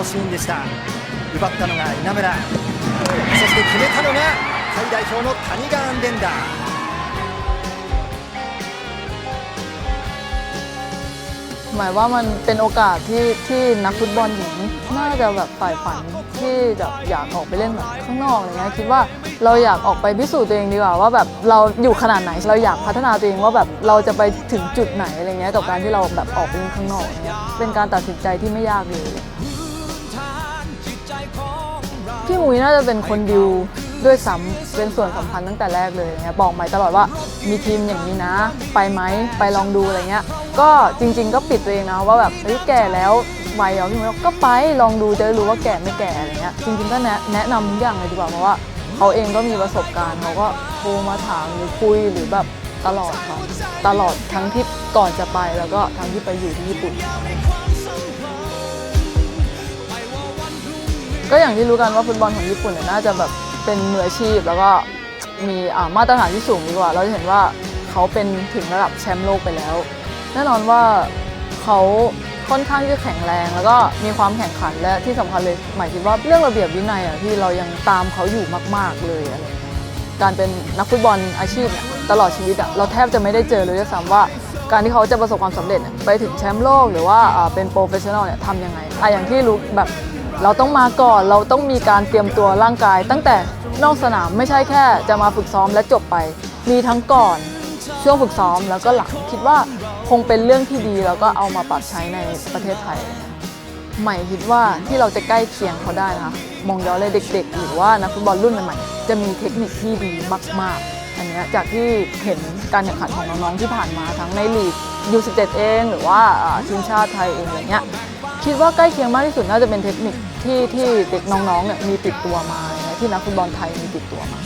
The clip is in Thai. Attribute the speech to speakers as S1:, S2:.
S1: のシーンでした奪ったのが稲村そして決めたのがタイ代表の谷川アンデンダー
S2: หมายว่ามันเป็นโอกาสที่ที่นักฟุตบอลหญิงน่าจะแบบฝ่ายฝันที่จะอยากออกไปเล่นแบบข้างนอกอะไรเงี้ยคิดว่าเราอยากออกไปพิสูจน์ตัวเองดีกว่าว่าแบบเราอยู่ขนาดไหน เราอยากพัฒนาตัวเองว่าแบบเราจะไปถึงจุดไหนอะไรเงี้ยกับการที่เราแบบออกไปเล่นข้างนอกอะไรเงี้ยเป็นการตัดสินใจที่ไม่ยากเลย พี่มุ้ยน่าจะเป็นคนดิวด้วยซ้ำเป็นส่วนสำคัญตั้งแต่แรกเลยเงี้ยบอกใหม่ตลอดว่ามีทีมอย่างนี้นะ ไปไหมไปลองดูอะไรเงี้ย ก็จริง ๆ ก็ปิดตัวเองนะว่าแบบเฮ้ยแก่แล้ววัยเหรอพี่มุ้ยกก็ไปลองดูจะได้รู้ว่าแก่ไม่แก่อะไรเงี้ยจริง ๆ ก็แนะแนะนำทุกอย่างเลยดีกว่าเพราะว่าเขาเองก็มีประสบการณ์เขาก็โทรมาถามหรือคุยหรือแบบตลอดค่ะตลอดทั้งที่ก่อนจะไปแล้วก็ทั้งที่ไปอยู่ที่ญี่ปุ่น ก็อย่างที่รู้กันว่าฟุตบอลของญี่ปุ่นเนี่ยน่าจะแบบเป็นมืออาชีพ แล้วก็มีมาตรฐานที่สูงดีกว่า เราจะเห็นว่าเขาเป็นถึงระดับแชมป์โลกไปแล้ว แน่นอนว่าเขาค่อนข้างที่จะแข็งแรง แล้วก็มีความแข่งขันและที่สำคัญเลยหมายคิดว่าเรื่องระเบียบวินัยอะที่เรายังตามเขาอยู่มาก ๆเลยอะไรการเป็นนักฟุตบอลอาชีพเนี่ยตลอดชีวิตอะเราแทบจะไม่ได้เจอเลยด้วยซ้ำว่า การที่เขาจะประสบความสำเร็จไปถึงแชมป์โลกหรือว่าอ่าเป็นโปรเฟชชั่นอลเนี่ยทำยังไงอะอย่างที่รู้แบบ เราต้องมาก่อนเราต้องมีการเตรียมตัวร่างกาย ตั้งแต่นอกสนามไม่ใช่แค่จะมาฝึกซ้อมและจบไป มีทั้งก่อนช่วงฝึกซ้อมแล้วก็หลังคิดว่าคงเป็นเรื่องที่ดีแล้วก็เอามาปรับใช้ในประเทศไทย ใหม่คิดว่าที่เราจะใกล้เคียงเขาได้นะคะมองย้อนเลยเด็ก ๆ หรือว่านักฟุตบอลรุ่นใหม่ๆจะมีเทคนิคที่ดีมาก ๆ อันนี้จากที่เห็นการแข่งขันของน้องๆที่ผ่านมาทั้งในลีก U17 เอง หรือว่าอ่าทีมชาติไทยเองอะไรเงี้ย คิดว่าใกล้เคียงมากที่สุดน่าจะเป็นเทคนิคที่ที่เด็กน้องๆเนี่ยมีติดตัวมาที่นักฟุตบอลไทยมีติดตัวมา